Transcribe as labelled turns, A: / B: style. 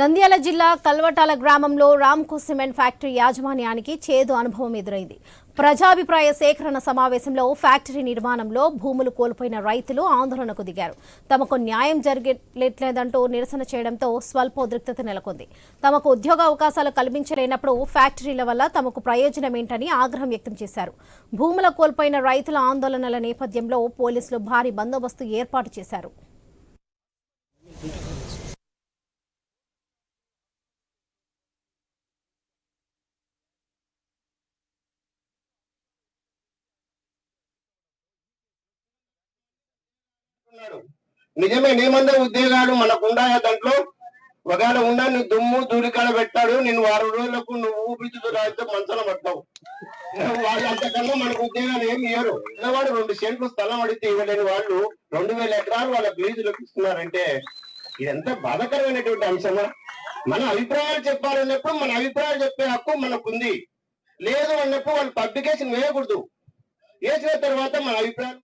A: నంద్యాల జిల్లా కల్వటాల గ్రామంలో Ramco cement factory యాజమాన్యానికి చేదు అనుభవం ఎదురైంది. ప్రజాభిప్రాయ సేకరణ సమావేశంలో ఫ్యాక్టరీ నిర్మాణంలో భూములు కోల్పోయిన రైతులు ఆందోళనకు దిగారు. తమకు న్యాయం జరగలేదంటూ నిరసన చేయడంతో స్వల్పోద్రిక్తత నెలకొంది. తమకు ఉద్యోగ అవకాశాలు కల్పించలేనప్పుడు ఫ్యాక్టరీల వల్ల తమకు ప్రయోజనం ఏంటని ఆగ్రహం వ్యక్తం చేశారు. భూముల కోల్పోయిన రైతుల ఆందోళనల నేపథ్యంలో పోలీసులు భారీ బందోబస్తు ఏర్పాటు చేశారు.
B: నిజమే నీమందే ఉద్యోగాలు మనకుండాయా దాంట్లో? ఒకవేళ ఉన్నా నీ దుమ్ము దూరికాడ పెట్టాడు నేను వారం రోజులకు నువ్వు ఊపిరితో రాయితే మంచన పడతావు. వాళ్ళు అంతకన్నా మనకు ఉద్యోగాలు ఏమి ఇవ్వరు పిల్లవాడు రెండు సెంట్లు స్థలం అడిగితే ఇవ్వలేని వాళ్ళు రెండు వేల ఎకరాలు వాళ్ళ లీజులకు ఇస్తున్నారంటే ఇదంతా బాధకరమైనటువంటి అంశమా మన అభిప్రాయాలు చెప్పాలన్నప్పుడు మన అభిప్రాయాలు చెప్పే హక్కు మనకుంది. లేదు అన్నప్పుడు వాళ్ళు పబ్లికేషన్ వేయకూడదు. వేసిన తర్వాత మన అభిప్రాయం